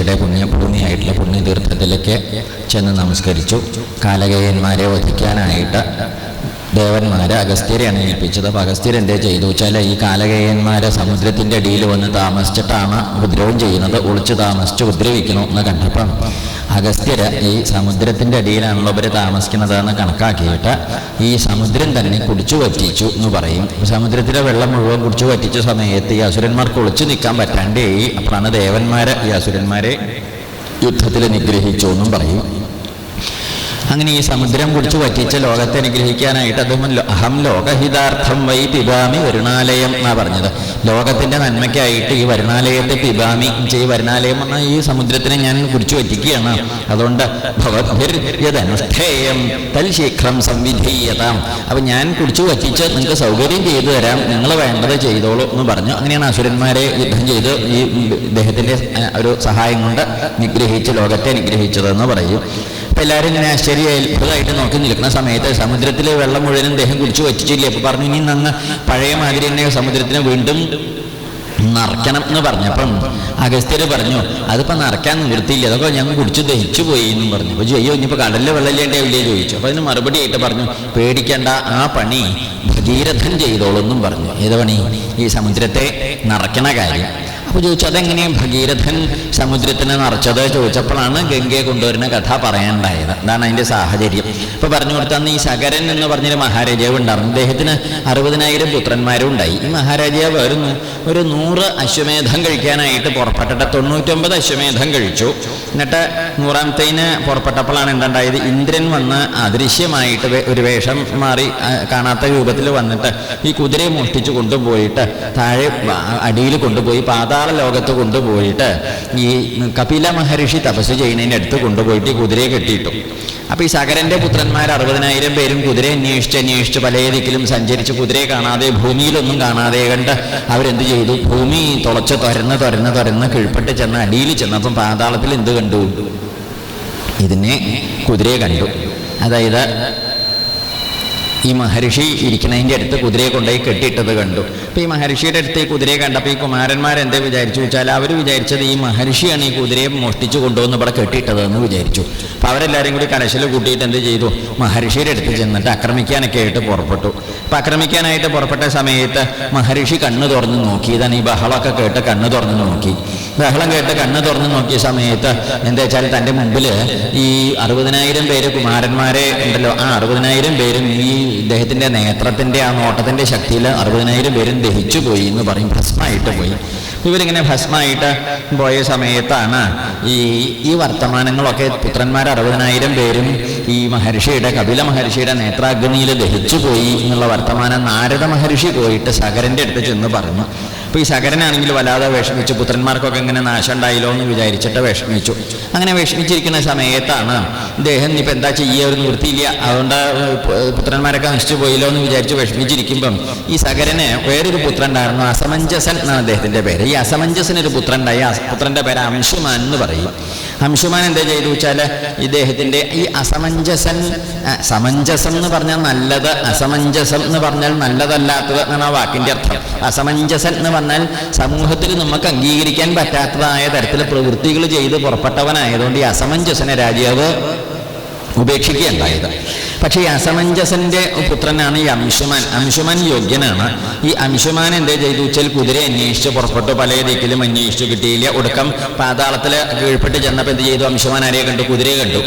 പ്രതിഷ്ഠയുടെ പുണ്യഭൂമിയായിട്ടുള്ള പുണ്യതീർത്ഥത്തിലേക്ക് ചെന്ന് നമസ്കരിച്ചു. കാലകേയന്മാരെ വധിക്കാനായിട്ട് ദേവന്മാരെ അഗസ്ത്യരെയാണ് ഏൽപ്പിച്ചത് അപ്പോൾ അഗസ്ത്യർ എന്തേ ചെയ്തു വെച്ചാൽ ഈ കാലകേയന്മാരെ സമുദ്രത്തിന്റെ അടിയിൽ വന്ന് താമസിച്ചിട്ടാണ് ഉപദ്രവം ചെയ്യുന്നത്. ഒളിച്ച് താമസിച്ച് ഉപദ്രവിക്കണം എന്ന് കണ്ടപ്പം അഗസ്ത്യര് ഈ സമുദ്രത്തിന്റെ അടിയിലാണല്ലോ ഇവർ താമസിക്കുന്നതെന്ന് കണക്കാക്കിയിട്ട് ഈ സമുദ്രം തന്നെ കുടിച്ചു പറ്റിച്ചു എന്ന് പറയും. സമുദ്രത്തിലെ വെള്ളം മുഴുവൻ കുടിച്ചു പറ്റിച്ച സമയത്ത് ഈ അസുരന്മാർ കുളിച്ചു നിൽക്കാൻ പറ്റാണ്ടേ അപ്പോഴാണ് ദേവന്മാരെ. ഈ അസുരന്മാരെ യുദ്ധത്തിൽ നിഗ്രഹിച്ചു എന്നും പറയും. അങ്ങനെ ഈ സമുദ്രം കുടിച്ചു പറ്റിച്ച ലോകത്തെ അനുഗ്രഹിക്കാനായിട്ട് അദ്ദേഹം അഹം ലോകഹിതാർത്ഥം വൈ പിബാമി വരുണാലയം എന്നാ പറഞ്ഞത്. ലോകത്തിന്റെ നന്മയ്ക്കായിട്ട് ഈ വരുണാലയത്തെ പിബാമി ഈ വരുണാലയം എന്ന ഈ സമുദ്രത്തിനെ ഞാൻ കുടിച്ചു പറ്റിക്കുകയാണ് അതുകൊണ്ട് ഭഗവത്യതനുഷ്ഠേയം തൽ ശീഘ്രം സംവിധീയതാം. അപ്പൊ ഞാൻ കുടിച്ചു പറ്റിച്ച് നിങ്ങൾക്ക് സൗകര്യം ചെയ്തു തരാം. നിങ്ങൾ വേണ്ടത് ചെയ്തോളൂ എന്ന് പറഞ്ഞു. അങ്ങനെയാണ് അസുരന്മാരെ യുദ്ധം ചെയ്ത് ഈ ഇദ്ദേഹത്തിന്റെ ഒരു സഹായം കൊണ്ട് നിഗ്രഹിച്ച് ലോകത്തെ അനുഗ്രഹിച്ചതെന്ന് പറയും. അപ്പൊ എല്ലാവരും ഇങ്ങനെ ആശ്ചര്യമായി നോക്കി നിൽക്കുന്ന സമയത്ത് സമുദ്രത്തിലെ വെള്ളം മുഴുവനും ദേഹം കുടിച്ചു വറ്റിച്ചില്ലേ? അപ്പൊ പറഞ്ഞു ഇനി നന്ന് പഴയ മാതിരി തന്നെ സമുദ്രത്തിനെ വീണ്ടും നിറയ്ക്കണം എന്ന് പറഞ്ഞപ്പം അഗസ്ത്യര് പറഞ്ഞു അതിപ്പോ നിറയ്ക്കാൻ നിവൃത്തിയില്ല. അതൊക്കെ ഞങ്ങൾ കുടിച്ചു ദഹിച്ചു പോയി എന്നും പറഞ്ഞു. അപ്പോൾ അയ്യോ ഇനിയിപ്പോൾ കടലിലെ വെള്ളമില്ലേണ്ടേ ചോദിച്ചു. അപ്പോൾ അതിന് മറുപടി ആയിട്ട് പറഞ്ഞു പേടിക്കേണ്ട ആ പണി ഭഗീരഥൻ ചെയ്തോളെന്നും പറഞ്ഞു. ഏത് പണി? ഈ സമുദ്രത്തെ നിറയ്ക്കണ കാര്യം. അപ്പോൾ ചോദിച്ചു അതെങ്ങനെയാണ് ഭഗീരഥൻ സമുദ്രത്തിനെ നിറച്ചത് ചോദിച്ചപ്പോഴാണ് ഗംഗയെ കൊണ്ടുവരുന്ന കഥ പറയാനുണ്ടായത്. അതാണ് അതിന്റെ സാഹചര്യം. ഇപ്പോൾ പറഞ്ഞു കൊടുത്തന്ന് ഈ സകരൻ എന്ന് പറഞ്ഞൊരു മഹാരാജാവ് ഉണ്ടായിരുന്നു. അദ്ദേഹത്തിന് അറുപതിനായിരം പുത്രന്മാരും ഉണ്ടായി ഈ മഹാരാജാവ് വരുന്നു ഒരു നൂറ് അശ്വമേധം കഴിക്കാനായിട്ട് പുറപ്പെട്ടിട്ട് തൊണ്ണൂറ്റൊമ്പത് അശ്വമേധം കഴിച്ചു. എന്നിട്ട് നൂറാമത്തേന് പുറപ്പെട്ടപ്പോഴാണ് എന്തുണ്ടായത്? ഇന്ദ്രൻ വന്ന് അദൃശ്യമായിട്ട് ഒരു വേഷം മാറി കാണാത്ത രൂപത്തിൽ വന്നിട്ട് ഈ കുതിരയെ മോഷ്ടിച്ചു കൊണ്ടുപോയിട്ട് താഴെ അടിയിൽ കൊണ്ടുപോയി. പാതാള ലോകത്ത് കൊണ്ടുപോയിട്ട് ഈ കപില മഹർഷി തപസ് ചെയ്യുന്നതിന്റെ അടുത്ത് കൊണ്ടുപോയിട്ട് ഈ കുതിരയെ കെട്ടിയിട്ടു. അപ്പോൾ ഈ സകരന്റെ പുത്രന്മാർ അറുപതിനായിരം പേരും കുതിരയെ അന്വേഷിച്ച് അന്വേഷിച്ച് പല ദിക്കിലും സഞ്ചരിച്ച് കുതിരയെ കാണാതെ ഭൂമിയിലൊന്നും കാണാതെ കണ്ട് അവരെന്ത് ചെയ്തു? ഭൂമി തുളച്ച് തുരന്ന് തുരന്ന് തുരന്ന് കീഴ്പ്പെട്ട് ചെന്ന് അടിയിൽ ചെന്നപ്പം പാതാളത്തിൽ എന്ത് കണ്ടു? ഇതിനെ കുതിരയെ കണ്ടു. അതായത് ഈ മഹർഷി ഇരിക്കുന്നതിന്റെ അടുത്ത് കുതിരയെ കൊണ്ടുപോയി കെട്ടിയിട്ടത് കണ്ടു. അപ്പോൾ ഈ മഹർഷിയുടെ അടുത്ത് ഈ കുതിരയെ കണ്ടപ്പോൾ ഈ കുമാരന്മാരെന്താ വിചാരിച്ചു വെച്ചാൽ അവർ വിചാരിച്ചത് ഈ മഹർഷിയാണ് ഈ കുതിരയെ മോഷ്ടിച്ചു കൊണ്ടുവന്ന് ഇവിടെ കെട്ടിയിട്ടതെന്ന് വിചാരിച്ചു. അപ്പോൾ അവരെല്ലാവരും കൂടി കലശൽ കൂട്ടിയിട്ട് എന്ത് ചെയ്തു? മഹർഷിയുടെ അടുത്ത് ചെന്നിട്ട് ആക്രമിക്കാനൊക്കെ ആയിട്ട് പുറപ്പെട്ടു. അപ്പം ആക്രമിക്കാനായിട്ട് പുറപ്പെട്ട സമയത്ത് മഹർഷി കണ്ണ് തുറന്ന് നോക്കി. ഇതാണ് ഈ ബഹളമൊക്കെ കേട്ട് കണ്ണ് തുറന്ന് നോക്കി. ബഹളം കേട്ട് കണ്ണ് തുറന്ന് നോക്കിയ സമയത്ത് എന്താ വെച്ചാൽ തന്റെ മുമ്പിൽ ഈ അറുപതിനായിരം പേര് കുമാരന്മാരെ ഉണ്ടല്ലോ. ആ അറുപതിനായിരം പേരും ഈ ഇദ്ദേഹത്തിന്റെ നേത്രത്തിന്റെ ആ നോട്ടത്തിന്റെ ശക്തിയിൽ അറുപതിനായിരം പേരും ദഹിച്ചു പോയി എന്ന് പറയും. ഭസ്മായിട്ട് പോയി. ഇവരിങ്ങനെ ഭസ്മായിട്ട് പോയ സമയത്താണ് ഈ ഈ വർത്തമാനങ്ങളൊക്കെ പുത്രന്മാർ അറുപതിനായിരം പേരും ഈ മഹർഷിയുടെ കപില മഹർഷിയുടെ നേത്രാഗ്നിയിൽ ദഹിച്ചു പോയി എന്നുള്ള വർത്തമാനം നാരദ മഹർഷി പോയിട്ട് സകരന്റെ അടുത്ത് ചെന്ന് പറഞ്ഞു. അപ്പോൾ ഈ ശകരനാണെങ്കിൽ വല്ലാതെ വിഷമിച്ചു പുത്രന്മാർക്കൊക്കെ ഇങ്ങനെ നാശം ഉണ്ടായില്ലോ എന്ന് വിചാരിച്ചിട്ട് വിഷമിച്ചു. അങ്ങനെ വിഷമിച്ചിരിക്കുന്ന സമയത്താണ് ഇദ്ദേഹം ഇപ്പം എന്താ ചെയ്യുക ഒരു നിവൃത്തിയില്ല. അതുകൊണ്ട് പുത്രന്മാരൊക്കെ നശിച്ചു പോയില്ലോ എന്ന് വിചാരിച്ച് വിഷമിച്ചിരിക്കുമ്പം ഈ സകരന് വേറൊരു പുത്രൻ ഉണ്ടായിരുന്നു അസമഞ്ജസൻ എന്നാണ് അദ്ദേഹത്തിന്റെ പേര്. ഈ അസമഞ്ജസന് ഒരു പുത്രൻ ഉണ്ടായി പുത്രന്റെ പേര് അംശുമാൻ എന്ന് പറയും. അംശുമാൻ എന്താ ചെയ്തു വെച്ചാൽ ഇദ്ദേഹത്തിന്റെ ഈ അസമഞ്ജസൻ സമഞ്ജസം എന്ന് പറഞ്ഞാൽ നല്ലത് അസമഞ്ജസം എന്ന് പറഞ്ഞാൽ നല്ലതല്ലാത്തത് എന്നാണ് ആ വാക്കിന്റെ അർത്ഥം. അസമഞ്ജസൻ എന്ന് പറഞ്ഞാൽ സമൂഹത്തിൽ നമുക്ക് അംഗീകരിക്കാൻ പറ്റാത്തതായ തരത്തിൽ പ്രവൃത്തികൾ ചെയ്ത് പുറപ്പെട്ടവനായതുകൊണ്ട് ഈ അസമഞ്ജസന രാജാവ് ഉപേക്ഷിക്കുകയുണ്ടായത്. പക്ഷേ ഈ അസമഞ്ജസന്റെ പുത്രനാണ് ഈ അംശുമാൻ. അംശുമാൻ യോഗ്യനാണ്. ഈ അംശുമാൻ എന്തേ ചെയ്തു? വെച്ചാൽ കുതിരയെ അന്വേഷിച്ച് പുറപ്പെട്ടു. പല ദിക്കിലും അന്വേഷിച്ചു കിട്ടിയില്ല. ഒടുക്കം പാതാളത്തിൽ കീഴ്പ്പെട്ട് ചെന്നപ്പോൾ എന്ത് ചെയ്തു? അംശുമാൻ ആരെയെ കണ്ടു? കുതിരയെ കണ്ടു.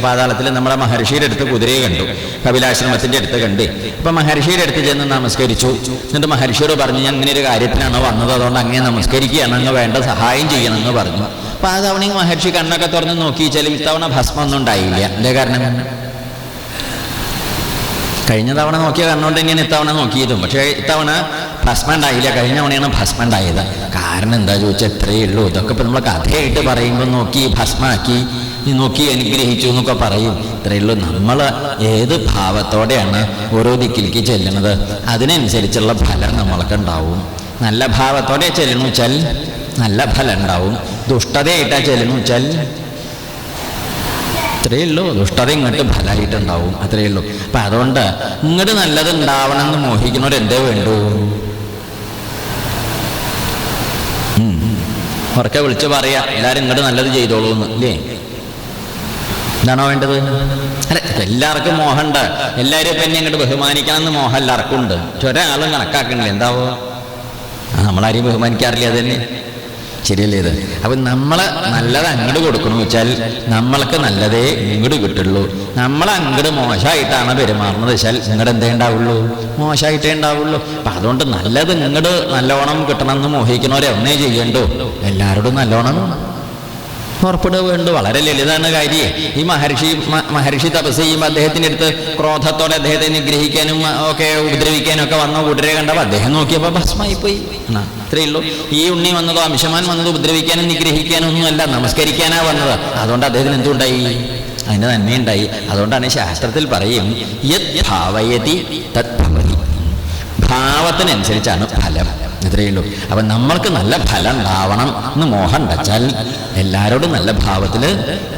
പാതാളത്തിൽ നമ്മുടെ മഹർഷിയുടെ അടുത്ത് കുതിരയെ കണ്ടു. കപിലാശ്രമത്തിന്റെ അടുത്ത് കണ്ട്. അപ്പൊ മഹർഷിയുടെ അടുത്ത് ചെന്ന് നമസ്കരിച്ചു. എന്നിട്ട് മഹർഷിയോട് പറഞ്ഞു ഞാൻ ഇങ്ങനെ ഒരു കാര്യത്തിനാണ് വന്നത്? അതുകൊണ്ട് അങ്ങനെ നമസ്കരിക്കുകയാണ്. അങ്ങ് വേണ്ട സഹായം ചെയ്യണം എന്ന് പറഞ്ഞു. അപ്പൊ ആ തവണ മഹർഷി കണ്ണൊക്കെ തുറന്ന് നോക്കി. ചെലവിത്തവണ ഇത്തവണ ഭസ്മം ഒന്നും ഉണ്ടായില്ല. എന്റെ കാരണം? കഴിഞ്ഞ തവണ നോക്കിയ കണ്ണുകൊണ്ട് തന്നെയാണ് ഇത്തവണ നോക്കിയതും. പക്ഷേ ഇത്തവണ ഭസ്മം ഉണ്ടായില്ല. കഴിഞ്ഞ തവണയാണ് ഭസ്മം കാരണം എന്താ ചോദിച്ചാൽ ഇത്രയേ ഉള്ളൂ. ഇതൊക്കെ ഇപ്പം നമ്മൾ കഥയായിട്ട് പറയുമ്പോൾ നോക്കി ഭസ്മാക്കി നോക്കി അനുഗ്രഹിച്ചു എന്നൊക്കെ പറയും. ഇത്രയേ ഉള്ളൂ. നമ്മൾ ഏത് ഭാവത്തോടെയാണ് ഓരോ ദിക്കിലേക്ക് ചെല്ലുന്നത് അതിനനുസരിച്ചുള്ള ഫലം നമ്മൾക്ക് ഉണ്ടാവും. നല്ല ഭാവത്തോടെ ചെല്ലണം വെച്ചാൽ നല്ല ഫലം ഉണ്ടാവും. ദുഷ്ടതയായിട്ടാണ് ചെല്ലണം വെച്ചാൽ അത്രയേ ഉള്ളൂ. ദുഷ്ടത ഇങ്ങോട്ട് ഫലമായിട്ടുണ്ടാവും അത്രയേ ഉള്ളൂ. അപ്പം അതുകൊണ്ട് ഇങ്ങോട്ട് നല്ലത് ഉണ്ടാവണം എന്ന് മോഹിക്കുന്നവർ എന്തേ വേണ്ടു. ഉറക്കെ വിളിച്ച് പറയാ എല്ലാവരും ഇങ്ങോട്ട് നല്ലത് ചെയ്തോളൂ എന്ന് ഇല്ലേ? എന്താണോ വേണ്ടത്? അല്ല എല്ലാവർക്കും മോഹമുണ്ട് എല്ലാവരും എന്നെ ഇങ്ങോട്ട് ബഹുമാനിക്കണം എന്ന് മോഹം എല്ലാവർക്കും ഉണ്ട് ഒരാളും കണക്കാക്കണില്ല. എന്താവോ? നമ്മളാരെയും ബഹുമാനിക്കാറില്ല അത് തന്നെ ശരിയല്ലേ ഇത്? അപ്പം നമ്മൾ നല്ലത് അങ്ങോട്ട് കൊടുക്കണം വെച്ചാൽ നമ്മൾക്ക് നല്ലതേ ഇങ്ങോട്ട് കിട്ടുള്ളൂ. നമ്മൾ അങ്ങോട്ട് മോശമായിട്ടാണ് പെരുമാറുന്നത് വെച്ചാൽ നിങ്ങളുടെ എന്തേ ഉണ്ടാവുള്ളൂ? മോശമായിട്ടേ ഉണ്ടാവുള്ളൂ. അപ്പം അതുകൊണ്ട് നല്ലത് ഇങ്ങോട്ട് നല്ലോണം കിട്ടണമെന്ന് മോഹിക്കണവരെ ഒന്നേ ചെയ്യണ്ടോ. എല്ലാവരോടും നല്ലോണം പുറപ്പെടുക വേണ്ടു വളരെ ലളിതമാണ് കാര്യം. ഈ മഹർഷി മഹർഷി തപസ് ചെയ്യുമ്പോൾ അദ്ദേഹത്തിന്റെ അടുത്ത് ക്രോധത്തോടെ അദ്ദേഹത്തെ നിഗ്രഹിക്കാനും ഒക്കെ ഉപദ്രവിക്കാനും ഒക്കെ വന്ന കൂട്ടരെ കണ്ടപ്പോൾ അദ്ദേഹം നോക്കിയപ്പോൾ ഭസ്മായി പോയി എന്നാ ഇത്രയേ ഉള്ളൂ. ഈ ഉണ്ണി വന്നതോ അംശമാൻ വന്നതോ ഉപദ്രവിക്കാനും നിഗ്രഹിക്കാനും ഒന്നുമല്ല നമസ്കരിക്കാനാ വന്നത്. അതുകൊണ്ട് അദ്ദേഹത്തിന് എന്തുണ്ടായി? അതിന് നന്മയുണ്ടായി. അതുകൊണ്ടാണ് ശാസ്ത്രത്തിൽ പറയും യത് ഭാവയതി തത് ഭവതി. ഭാവത്തിനനുസരിച്ചാണ് ഫലം. ഇത്രയേ ഉള്ളൂ. അപ്പം നമ്മൾക്ക് നല്ല ഫലം ഉണ്ടാവണം എന്ന് മോഹം വെച്ചാൽ എല്ലാവരോടും നല്ല ഭാവത്തിൽ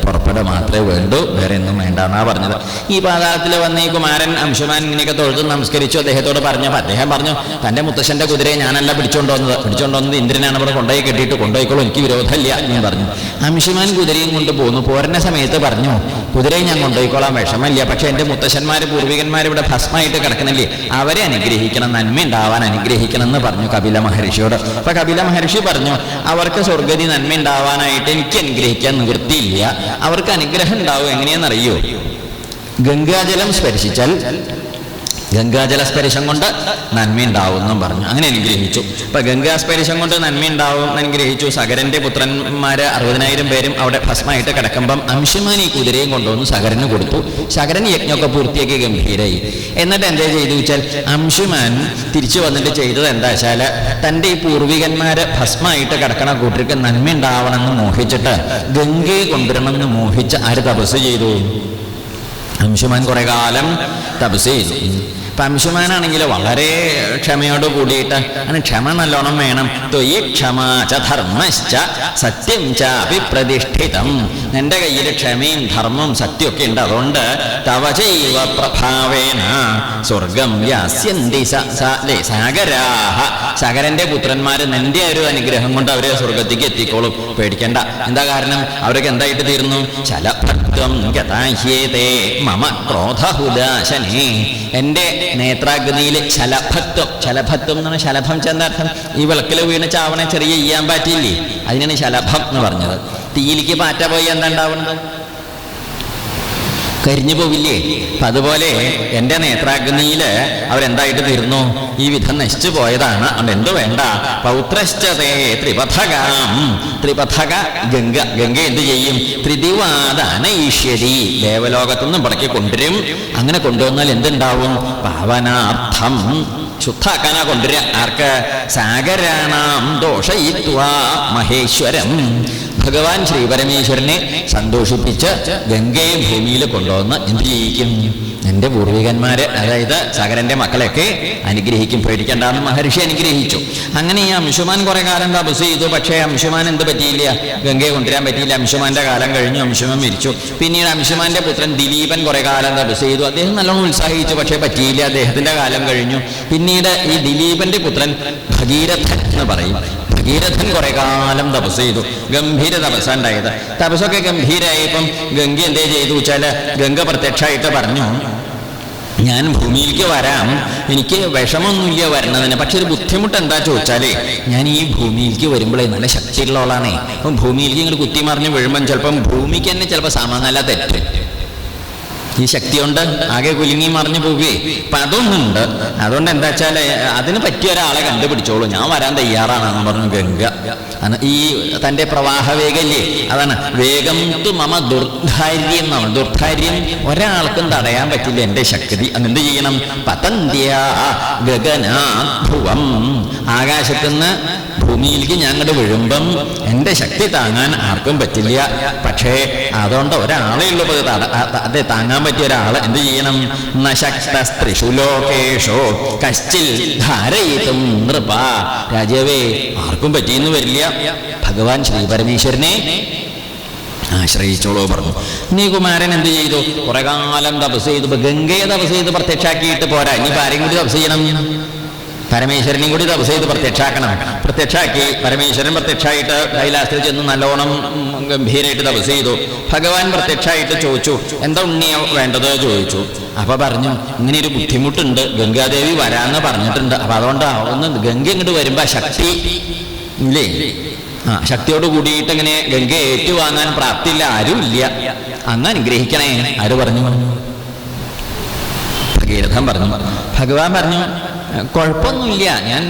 പുറപ്പെട മാത്രമേ വേണ്ടൂ. വേറെ ഒന്നും വേണ്ട എന്നാ പറഞ്ഞത്. ഈ പാതാളത്തിൽ വന്ന ഈ കുമാരൻ അംശുമാൻ ഇങ്ങനെയൊക്കെ തൊഴുതു നമസ്കരിച്ചു. അദ്ദേഹത്തോട് പറഞ്ഞപ്പോൾ അദ്ദേഹം പറഞ്ഞു തന്റെ മുത്തശ്ശന്റെ കുതിരയെ ഞാനല്ല പിടിച്ചോണ്ടുവന്നത് പിടിച്ചോണ്ടുവന്നത് ഇന്ദ്രനാണ്. ഇവിടെ കൊണ്ടുപോയി കെട്ടിയിട്ട് കൊണ്ടുപോയിക്കോളൂ. എനിക്ക് വിരോധമില്ല ഞാൻ പറഞ്ഞു. അംശുമാൻ കുതിരയും കൊണ്ട് പോന്നു. പോരുന്ന സമയത്ത് പറഞ്ഞു കുതിരയെ ഞാൻ കൊണ്ടുപോയിക്കോളാം. വിഷമമില്ല. പക്ഷെ എന്റെ മുത്തശ്ശന്മാർ പൂർവികന്മാർ ഇവിടെ ഭസ്മായിട്ട് കിടക്കുന്നില്ലേ? അവരെ അനുഗ്രഹിക്കണം. നന്മ ഉണ്ടാവാൻ അനുഗ്രഹിക്കണം എന്ന് പറഞ്ഞു കപില മഹർഷിയോട്. അപ്പൊ കപില മഹർഷി പറഞ്ഞു അവർക്ക് സ്വർഗതി നന്മ ഉണ്ടാവാനായിട്ട് എനിക്ക് അനുഗ്രഹിക്കാൻ നിവൃത്തിയില്ല. അവർക്ക് അനുഗ്രഹം ഉണ്ടാവും എങ്ങനെയാണെന്നറിയോ? ഗംഗാജലം സ്പർശിച്ചാൽ ഗംഗാജല സ്പർശം കൊണ്ട് നന്മയുണ്ടാവും എന്നും പറഞ്ഞു. അങ്ങനെ അനുഗ്രഹിച്ചു. അപ്പൊ ഗംഗാസ്പരിശം കൊണ്ട് നന്മയുണ്ടാവും അനുഗ്രഹിച്ചു. സകരന്റെ പുത്രന്മാര് അറുപതിനായിരം പേരും അവിടെ ഭസ്മായിട്ട് കിടക്കുമ്പം അംശമാനി കുതിരയും കൊണ്ടുവന്ന് സകരന് കൊടുത്തു. സഗരൻ യജ്ഞമൊക്കെ പൂർത്തിയാക്കി ഗംഭീരായി. എന്നിട്ട് എന്താ ചെയ്തു വെച്ചാൽ അംശുമാൻ തിരിച്ചു വന്നിട്ട് ചെയ്തത് എന്താ വെച്ചാൽ തന്റെ ഈ പൂർവികന്മാരെ ഭസ്മായിട്ട് കിടക്കണ കൂട്ടർക്ക് നന്മ ഉണ്ടാവണമെന്ന് മോഹിച്ചിട്ട് ഗംഗയെ കൊണ്ടുവരണമെന്ന് മോഹിച്ച് ആര് തപസ് ചെയ്തു? അംശുമാൻ കുറെ കാലം തപസ് ചെയ്തു ഇപ്പൊ അംശുമാനാണെങ്കിൽ വളരെ ക്ഷമയോട് കൂടിയിട്ട് അതിന് ക്ഷമ നല്ലോണം വേണം. ത്വയി ക്ഷമ ധർമ്മശ്ച സത്യം ച അഭിപ്രതിഷ്ഠിതം. എന്റെ കയ്യിൽ ക്ഷമയും ധർമ്മവും സത്യമൊക്കെ ഉണ്ട്. അതുകൊണ്ട് തവ ചൈവ പ്രഭാവേന. സ്വർഗം യാസ്യന്തി സാഗരാഹ. സകരന്റെ പുത്രന്മാർ നിന്റെ ഒരു അനുഗ്രഹം കൊണ്ട് അവരെ സ്വർഗത്തേക്ക് എത്തിക്കോളും. പേടിക്കണ്ട. എന്താ കാരണം? അവരൊക്കെ എന്തായിട്ട് തീർന്നു ശലഭത്വം ഗതാഹ്യേതേ മമ ക്രോധഹുദാശനേ എന്റെ നേത്രാഗ്നിയിൽ ശലഭത്വം. ശലഭത്വം എന്ന് പറഞ്ഞാൽ ശലഭം ചെന്നർത്ഥം ഈ വിളക്കിൽ വീണ ചാവണ ചെറിയ ചെയ്യാൻ പറ്റിയില്ലേ? അതിനാണ് ശലഭം എന്ന് പറഞ്ഞത്. തീയിലേക്ക് പാറ്റ പോയി എന്താ ഉണ്ടാവുന്നത് കരിഞ്ഞു പോവില്ലേ അപ്പം അതുപോലെ എന്റെ നേത്രാഗ്നിയിൽ അവരെന്തായിട്ട് തീർന്നു? ഈ വിധം നശിച്ചു പോയതാണ്. അതുകൊണ്ട് എന്തു വേണ്ട? പൗത്രശ്ചതേ ത്രിപഥകാം. ത്രിപഥക ഗംഗ. ഗംഗ എന്ത് ചെയ്യും? ത്രിദിവാദാന ഈശ്വരി ദേവലോകത്തുനിന്നും പടക്കി കൊണ്ടുവരും. അങ്ങനെ കൊണ്ടുവന്നാൽ എന്തുണ്ടാവും? പാവനാർത്ഥം ശുദ്ധാക്കാനാ കൊണ്ടുവരിക. ആർക്ക്? സാഗരാണാം ദോഷയിത്വാ മഹേശ്വരം. ഭഗവാൻ ശ്രീ പരമേശ്വരനെ സന്തോഷിപ്പിച്ച് ഗംഗയെ ഭൂമിയിൽ കൊണ്ടുവന്ന് എന്ത് ചെയ്യിക്കും എന്റെ പൂർവികന്മാര് അതായത് സകരന്റെ മക്കളെയൊക്കെ അനുഗ്രഹിക്കും. പേടിക്കണ്ടെന്ന് മഹർഷി അനുഗ്രഹിച്ചു. അങ്ങനെ ഈ അംശുമാൻ കുറെ കാലം തപസ് ചെയ്തു. പക്ഷേ അംശുമാൻ എന്ത് പറ്റിയില്ല? ഗംഗയെ കൊണ്ടുവരാൻ പറ്റിയില്ല. അംശുമാന്റെ കാലം കഴിഞ്ഞു. അംശുമാൻ മരിച്ചു. പിന്നീട് അംശുമാന്റെ പുത്രൻ ദിലീപൻ കുറെ കാലം തപസ് ചെയ്തു. അദ്ദേഹം നല്ലോണം ഉത്സാഹിച്ചു. പക്ഷേ പറ്റിയില്ല. അദ്ദേഹത്തിന്റെ കാലം കഴിഞ്ഞു. പിന്നീട് ഈ ദിലീപന്റെ പുത്രൻ ഭഗീരഥൻ എന്ന് പറയും. ഭഗീരഥൻ കുറെ കാലം തപസ് ചെയ്തു. ഗംഭീര തപസ്സുണ്ടായത് തപസ്സൊക്കെ ഗംഭീരായപ്പം ഗംഗ എന്തേ ചെയ്തു വെച്ചാൽ ഗംഗ പ്രത്യക്ഷമായിട്ട് പറഞ്ഞു ഞാൻ ഭൂമിയിലേക്ക് വരാം. എനിക്ക് വിഷമൊന്നുമില്ല വരണതിന്. പക്ഷെ ഒരു ബുദ്ധിമുട്ട് എന്താ ചോദിച്ചാലേ ഞാൻ ഈ ഭൂമിയിലേക്ക് വരുമ്പോഴേ നല്ല ശക്തിയുള്ള ആളാണേ അപ്പം ഭൂമിയിലേക്ക് ഇങ്ങനെ കുത്തി മറിഞ്ഞ് വീഴുമ്പം ചിലപ്പം ഭൂമിക്ക് തന്നെ ചിലപ്പോൾ സാമാനല്ല തെറ്റ്. ഈ ശക്തി കൊണ്ട് ആകെ കുലുങ്ങി മറിഞ്ഞു പോവുകയെ. അപ്പൊ അതൊന്നുണ്ട്. അതുകൊണ്ട് എന്താ വെച്ചാൽ അതിന് പറ്റിയ ഒരാളെ കണ്ടുപിടിച്ചോളൂ. ഞാൻ വരാൻ തയ്യാറാണെന്ന് പറഞ്ഞു ഗംഗ. ഈ തന്റെ പ്രവാഹ വേഗല്ലേ അതാണ് വേഗം തു മമ ദുർധാര്യം എന്നാണ്. ദുർധാര്യം ഒരാൾക്കും തടയാൻ പറ്റില്ല. എന്റെ ശക്തി അതെന്ത് ചെയ്യണം? പതന്ത്യ ഗഗനാഭുവം ആകാശത്തുനിന്ന് ഭൂമിയിലേക്ക് ഞാൻ അങ്ങോട്ട് വിഴുമ്പം എന്റെ ശക്തി താങ്ങാൻ ആർക്കും പറ്റില്ല. പക്ഷേ അതുകൊണ്ട് ഒരാളേ ഉള്ളൂ. അതെ താങ്ങാൻ പറ്റിയ ഒരാൾ എന്ത് ചെയ്യണം? നശക്തസ്ത്രിഷു ലോകേഷോ കശ്ചിൽ ധാരയിത്തും നൃപ. രാജാവേ ആർക്കും പറ്റിയെന്ന് വരില്ല. ഭഗവാൻ ശ്രീ പരമേശ്വരനെ ആശ്രയിച്ചോളൂ പറഞ്ഞു. നീ കുമാരൻ എന്ത് ചെയ്തു? കുറെ കാലം തപസ് ചെയ്തു. ഗംഗയെ തപസ് ചെയ്ത് പ്രത്യക്ഷാക്കിയിട്ട് പോരാ. ഇനി ആരെയും കൂടി തപസ് ചെയ്യണം? പരമേശ്വരനെയും കൂടി തപസ് ചെയ്ത് പ്രത്യക്ഷാക്കണം. പ്രത്യക്ഷാക്കി പരമേശ്വരൻ പ്രത്യക്ഷമായിട്ട് കൈലാസത്തിൽ ചെന്ന് നല്ലോണം ഗംഭീരമായിട്ട് തപസ് ചെയ്തു. ഭഗവാൻ പ്രത്യക്ഷമായിട്ട് ചോദിച്ചു എന്താ ഉണ്ണിയ വേണ്ടത്? ചോദിച്ചു. അപ്പൊ പറഞ്ഞു ഇങ്ങനെ ഒരു ബുദ്ധിമുട്ടുണ്ട്. ഗംഗാദേവി വരാന്ന് പറഞ്ഞിട്ടുണ്ട്. അപ്പൊ അതുകൊണ്ട് ഒന്ന് ഗംഗ ഇങ്ങോട്ട് വരുമ്പോ ശക്തി ഇല്ലേ? ആ ശക്തിയോട് കൂടിയിട്ട് ഇങ്ങനെ ഗംഗ ഏറ്റുവാങ്ങാൻ പ്രാപ്തിയില്ല. ആരും ഇല്ല. അങ്ങ് അനുഗ്രഹിക്കണേ. ആര് പറഞ്ഞു? ഭഗീരഥൻ പറഞ്ഞു. ഭഗവാൻ പറഞ്ഞു കുഴപ്പമൊന്നുമില്ല. ഞാൻ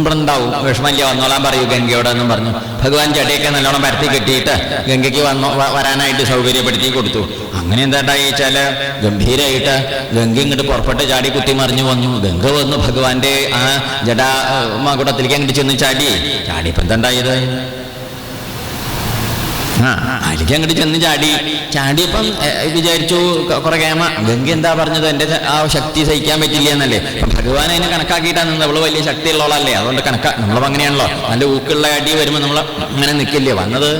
ഇവിടെ ഉണ്ടാവും വിഷമമില്ല വന്നോളാൻ പറയൂ ഗംഗയോടെ എന്നും പറഞ്ഞു. ഭഗവാൻ ചെടിയൊക്കെ നല്ലോണം പരത്തി കെട്ടിയിട്ട് ഗംഗയ്ക്ക് വന്നോ വരാനായിട്ട് സൗകര്യപ്പെടുത്തി കൊടുത്തു. അങ്ങനെ എന്താണ്ടായി വെച്ചാൽ ഗംഭീരമായിട്ട് ഗംഗ ഇങ്ങോട്ട് പുറപ്പെട്ട് ചാടി കുത്തി മറിഞ്ഞു വന്നു. ഗംഗ വന്നു ഭഗവാന്റെ ആ ജടാ മകുടത്തിലേക്ക് അങ്ങോട്ട് ചെന്ന് ചാടി. ചാടിയപ്പോ എന്താണ്ടായത് ആ അതിലേക്ക് അങ്ങോട്ട് ചെന്ന് ചാടി. ചാടിയപ്പം വിചാരിച്ചു കുറെ കേമ ഗംഗ എന്താ പറഞ്ഞത്? എന്റെ ആ ശക്തി സഹിക്കാൻ പറ്റില്ല എന്നല്ലേ. ഭഗവാൻ അതിനെ കണക്കാക്കിയിട്ടാണ് നമ്മൾ വലിയ വലിയ ശക്തിയുള്ളവളല്ലേ. അതുകൊണ്ട് കണക്കാ നമ്മളും അങ്ങനെയാണല്ലോ. നല്ല ഊക്കുള്ള അടി വരുമ്പോൾ നമ്മൾ അങ്ങനെ നിൽക്കില്ലേ വന്നത്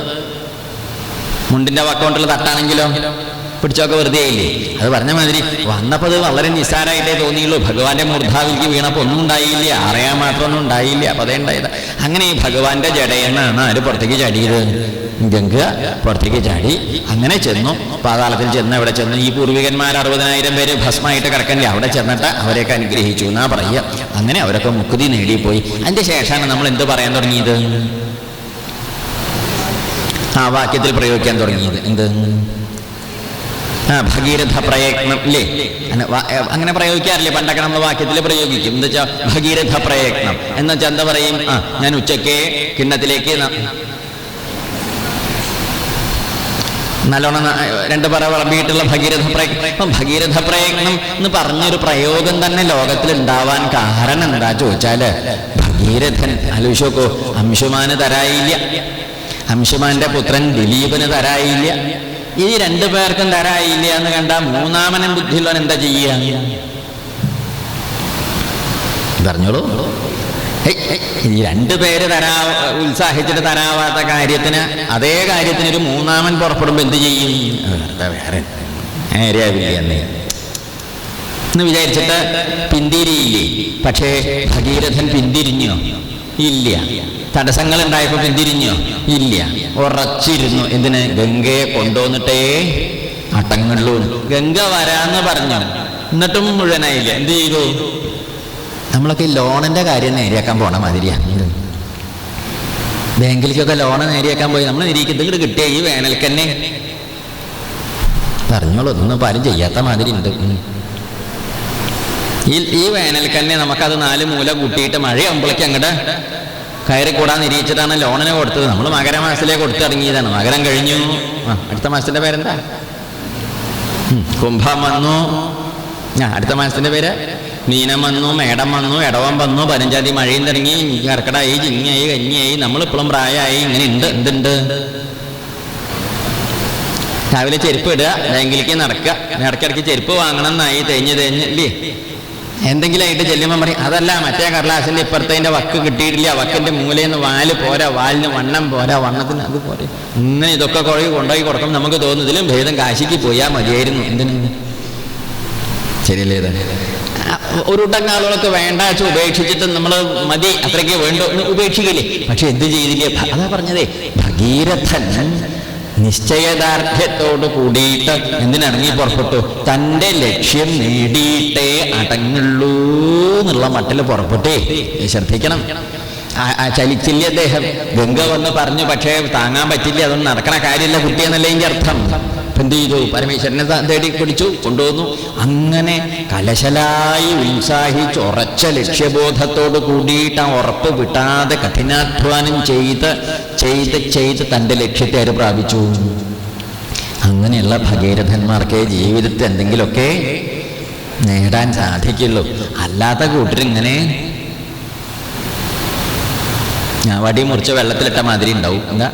മുണ്ടിന്റെ വാക്കുകൊണ്ടുള്ള തട്ടാണെങ്കിലോ? പിടിച്ചൊക്കെ വെറുതെ ആയില്ലേ അത് പറഞ്ഞ മാതിരി വന്നപ്പോൾ അത് വളരെ നിസ്സാരമായിട്ടേ തോന്നിയുള്ളൂ. ഭഗവാന്റെ മൂർധാവിലേക്ക് വീണപ്പോൾ ഒന്നും ഉണ്ടായില്ല. അറിയാൻ മാത്രമൊന്നും ഉണ്ടായില്ല. അപ്പൊ അതേ ഉണ്ടായത്. അങ്ങനെ ഈ ഭഗവാന്റെ ജടയെന്നാണ് ആര് പുറത്തേക്ക് ചാടിയത്? ഗംഗ പുറത്തേക്ക് ചാടി അങ്ങനെ ചെന്നു. പാതാളത്തിൽ ചെന്ന് അവിടെ ചെന്ന് ഈ പൂർവികന്മാർ അറുപതിനായിരം പേര് ഭസ്മായിട്ട് കിടക്കണ്ടേ? അവിടെ ചെന്നിട്ട് അവരെയൊക്കെ അനുഗ്രഹിച്ചു എന്നാ പറയുക. അങ്ങനെ അവരൊക്കെ മുക്തി നേടിപ്പോയി. അതിന്റെ ശേഷമാണ് നമ്മൾ എന്ത് പറയാൻ തുടങ്ങിയത്? ആ വാക്യത്തിൽ പ്രയോഗിക്കാൻ തുടങ്ങിയത്. എന്ത്? ഭഗീരഥ പ്രയത്നം ഏ, അങ്ങനെ പ്രയോഗിക്കാറില്ലേ? പണ്ടൊക്കെ നമ്മൾ വാക്യത്തിൽ പ്രയോഗിക്കും. എന്താ വെച്ചാൽ ഭഗീരഥ പ്രയത്നം. എന്ന് വെച്ചാൽ എന്താ പറയും? ആ ഞാൻ ഉച്ചയ്ക്ക് കിണ്ണത്തിലേക്ക് നല്ലോണം രണ്ട് പറ വിളമ്പിയിട്ടുള്ള ഭഗീരഥ പ്രയത്നം. ഭഗീരഥ പ്രയത്നം എന്ന് പറഞ്ഞൊരു പ്രയോഗം തന്നെ ലോകത്തിൽ ഉണ്ടാവാൻ കാരണം എന്താ ചോദിച്ചാൽ ഭഗീരഥൻ അലുഷോക്കോ അംശുമാന് തരായില്ല. അംശുമാന്റെ പുത്രൻ ദിലീപന് തരായില്ല. ഈ രണ്ടു പേർക്കും തരായില്ല എന്ന് കണ്ട മൂന്നാമനും ബുദ്ധിയുള്ളവൻ എന്താ ചെയ്യുക പറഞ്ഞോളൂ ഈ രണ്ടു പേര് തരാ ഉത്സാഹിച്ചിട്ട് തരാവാത്ത കാര്യത്തിന് അതേ കാര്യത്തിന് ഒരു മൂന്നാമൻ പുറപ്പെടുമ്പോ എന്ത് ചെയ്യും? എന്ന് വിചാരിച്ചിട്ട് പിന്തിരിയില്ലേ? പക്ഷേ ഭഗീരഥൻ പിന്തിരിഞ്ഞോ? ഇല്ല. തടസ്സങ്ങൾ ഉണ്ടായപ്പോ പിന്തിരിഞ്ഞു. ഇല്ല. ഉറച്ചിരുന്നു. എന്തിന്? ഗംഗയെ കൊണ്ടുവന്നിട്ടേ അടങ്ങുള്ളൂ ഗംഗ വരാന്ന് പറഞ്ഞു. എന്നിട്ടും മുഴുവനായില്ല. എന്ത് ചെയ്തു? നമ്മളൊക്കെ ലോണിന്റെ കാര്യം നേരെയാക്കാൻ പോണ മാതിരിയാണ്. ബാങ്കിലേക്കൊക്കെ ലോണ് നേരെയാക്കാൻ പോയി. നമ്മൾ നിരീക്കുന്നത് കിട്ടിയ ഈ വേനൽക്കന്നെ. പറഞ്ഞോളൂ ഒന്നും പാലും ചെയ്യാത്ത മാതിരി ഉണ്ട്. ഈ ഈ വേനൽക്കന്നെ നമുക്കത് നാല് മൂല കൂട്ടിയിട്ട് മഴയാകുമ്പോഴേക്ക് അങ്ങോട്ട് കയറി കൂടാൻ നിരീക്ഷിച്ചിട്ടാണ് ലോണിന് കൊടുത്തത്. നമ്മൾ മകരമാസത്തിലേക്ക് കൊടുത്തിറങ്ങിയതാണ്. മകരം കഴിഞ്ഞു. അടുത്ത മാസത്തിന്റെ പേരെന്താ? കുംഭം വന്നു. ആ അടുത്ത മാസത്തിന്റെ പേര്? മീനം വന്നു മേടം വന്നു ഇടവം വന്നു പതിനഞ്ചാതി മഴയും തുടങ്ങി. കർക്കടായി ചിങ്ങിയായി കഞ്ഞിയായി നമ്മളിപ്പോഴും പ്രായമായി. ഇങ്ങനെ ഉണ്ട് എന്തുണ്ട് രാവിലെ ചെരുപ്പ് ഇടുക ബാങ്കിലേക്ക് നടക്കുക. ഇടയ്ക്കിടയ്ക്ക് ചെരുപ്പ് വാങ്ങണം എന്നായി തേഞ്ഞ് തേഞ്ഞ്. ഇല്ലേ? എന്തെങ്കിലും ആയിട്ട് ചെല്ലുമ്പോൾ പറയും അതല്ല മറ്റേ കടലാസിന്റെ ഇപ്പുറത്തതിന്റെ വക്ക് കിട്ടിയിട്ടില്ല. വക്കിന്റെ മൂലയിൽ വാൽ പോരാ വാലിന് വണ്ണം പോരാ വണ്ണത്തിന് അത് പോരെ. ഇങ്ങനെ ഇതൊക്കെ കുഴി കൊണ്ടുപോയി കൊടുക്കും നമുക്ക് തോന്നുന്നതിലും ഭേദം കാശിക്ക് പോയാൽ മതിയായിരുന്നു. എന്തിനാണ് ശരിയല്ലേ ഒരു കൂട്ടം വേണ്ട വെച്ച് ഉപേക്ഷിച്ചിട്ട് നമ്മൾ മതി അത്രയ്ക്ക് വേണ്ടോ ഉപേക്ഷിക്കില്ലേ? പക്ഷെ എന്ത് ചെയ്തില്ലേ? അതാ പറഞ്ഞതേ ഭഗീരഥൻ നിശ്ചയദാർഢ്യത്തോട് കൂടിയിട്ട് എന്തിനിറങ്ങി പുറപ്പെട്ടു? തന്റെ ലക്ഷ്യം നേടിയിട്ടേ അടങ്ങുള്ളൂ എന്നുള്ള മട്ടിൽ പുറപ്പെട്ടേ. ശ്രദ്ധിക്കണം. ചലിച്ചില്ല അദ്ദേഹം? ഗംഗ വന്ന് പറഞ്ഞു പക്ഷേ താങ്ങാൻ പറ്റില്ല അതൊന്നും നടക്കണ കാര്യമില്ല കുട്ടിയെന്നല്ലേ എന്റെ അർത്ഥം? അപ്പൊ എന്ത് ചെയ്തു? പരമേശ്വരനെ തേടി പിടിച്ചു കൊണ്ടുവന്നു. അങ്ങനെ കലശലായി ഉത്സാഹിച്ച് ഉറച്ച ലക്ഷ്യബോധത്തോട് കൂടിയിട്ട് ആ ഉറപ്പ് വിട്ടാതെ കഠിനാധ്വാനം ചെയ്ത് ചെയ്ത് ചെയ്ത് തന്റെ ലക്ഷ്യത്തെ അവർ പ്രാപിച്ചു. അങ്ങനെയുള്ള ഭഗീരഥന്മാർക്ക് ജീവിതത്തിൽ എന്തെങ്കിലുമൊക്കെ നേടാൻ സാധിക്കുള്ളൂ. അല്ലാത്ത കൂട്ടരിങ്ങനെ ഞാൻ വടി മുറിച്ച് വെള്ളത്തിലിട്ട മാതിരി ഉണ്ടാവും. എന്താ?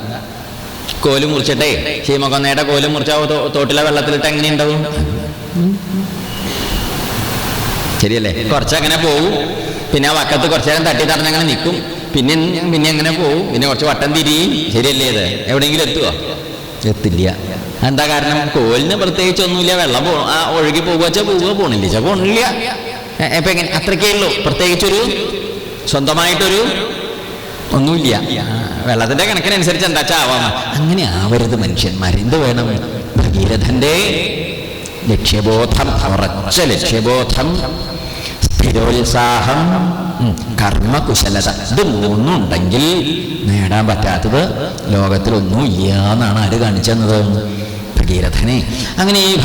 കോൽ മുറിച്ചിട്ടേ. ശീമക്കൊന്നയുടെ കോൽ മുറിച്ച തോട്ടിലെ വെള്ളത്തിലിട്ട് എങ്ങനെ ഉണ്ടാവും ശരിയല്ലേ? കുറച്ചങ്ങനെ പോവും. പിന്നെ ആ വക്കത്ത് കുറച്ചു നേരം തട്ടി തടഞ്ഞങ്ങനെ നിൽക്കും പിന്നെ പിന്നെ എങ്ങനെ പോവും. പിന്നെ കുറച്ച് വട്ടം തിരിയും. ശരിയല്ലേ ഇത്? എവിടെയെങ്കിലും എത്തുവോ? എത്തില്ല. എന്താ കാരണം? കോലിന് പ്രത്യേകിച്ച് ഒന്നുമില്ല വെള്ളം പോ ഒഴുകി പോകുക വെച്ചാൽ പോവുക പോണില്ല. പോണില്ല. ഇപ്പൊ എങ്ങനെ? അത്രയ്ക്കേ ഉള്ളൂ. പ്രത്യേകിച്ചൊരു സ്വന്തമായിട്ടൊരു ഒന്നുമില്ല. വെള്ളത്തിന്റെ കണക്കിനനുസരിച്ച് എന്താ ആവാം അങ്ങനെ ആവരുത് മനുഷ്യന്മാർ എന്ത് വേണം? ഭഗീരഥന്റെ ലക്ഷ്യബോധം ഉറച്ച ലക്ഷ്യബോധം സ്ഥിരോത്സാഹം കർമ്മകുശലത. ഇത് മൂന്നും ഉണ്ടെങ്കിൽ നേടാൻ പറ്റാത്തത് ലോകത്തിലൊന്നും ഇല്ല എന്നാണ് ആര് കാണിച്ചെന്നത്? ഭഗീരഥനെ. അങ്ങനെ ഈ